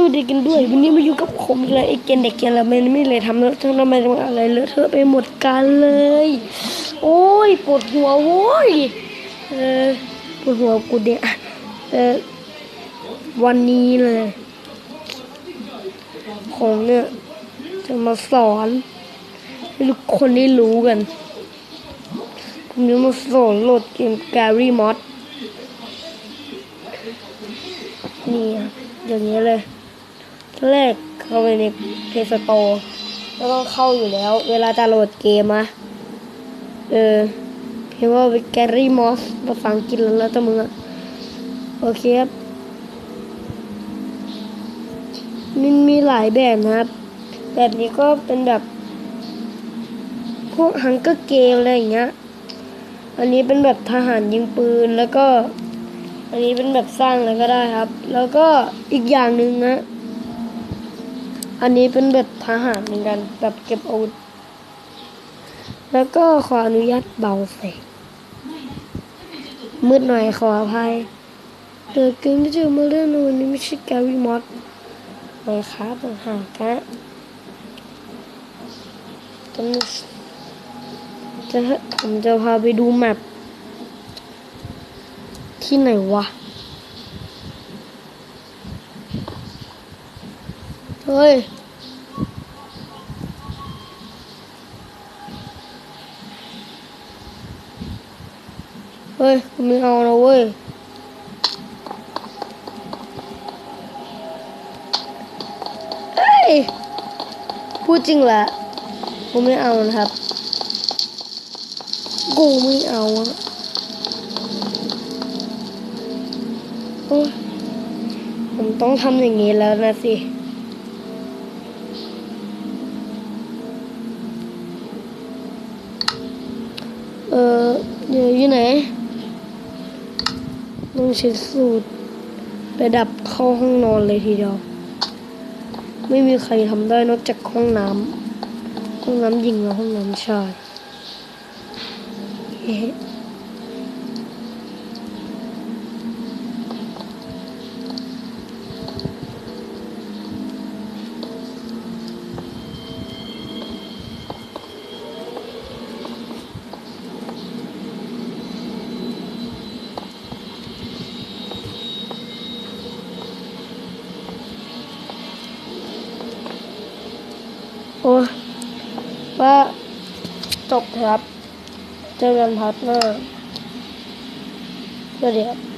สวัสดีกันด้วย วันนี้มาอยู่กับผมอีกแล้วไอ้เกนเด็กเกนเราไม่ไม่เลยทำแล้วทั้งทำไมทำอะไรเลอะเทอะไปหมดกันเลย โอ้ยปวดหัวโว้ยเออปวดหัวกูเนี่ยเออวันนี้เลยผมเนี่ยจะมาสอนให้ทุกคนได้รู้กันผมจะมาสอนโหลดเกม Gary Mod นี่อย่างนี้เลย แรกเข้าไปใน Play Store แล้วก็เข้าอยู่แล้ว เวลาจะโหลดเกมอะเออเพียงว่าไป Gary Moss ภาษาอังกฤษแล้วแต่มึงอะโอเคครับมันมีหลายแบบนะครับ แบบนี้ก็เป็นแบบ พวกฮังเกอร์เกมอะไรอย่างเงี้ย อันนี้เป็นแบบทหารยิงปืนแล้วก็ อันนี้เป็นแบบสร้างอะไรก็ได้ครับ แล้วก็อีกอย่างหนึ่งนะ อันนี้เป็นแบบทหารเหมือนกัน แบบเก็บอาวุธ แล้วก็ขออนุญาตเบาเสียงมืดหน่อยขออภัยเดี๋ยวเกมที่จะมาเล่นในวันนี้ไม่ใช่แกรี่มอดเลยครับต่างหากนะจะจะผมจะพาไปดูแมปที่ไหนวะ เฮ้ย เฮ้ยกูไม่เอาแล้วเว้ยเฮ้ย พูดจริงแหละกูไม่เอานะครับกูไม่เอาอะโอ๊ยผมต้องทำอย่างนี้แล้วนะสิ ออยวอยู่ไหนต้องเช็ดสูตรไปดับเข้าห้องนอนเลยทีเดียว ไม่มีใครทำได้นอกจากห้องน้ำห้องน้ำหญิงและห้องน้ำชาย โอ้ว่าจบครับ เจอกันพัดหน้าสวัสดีครับ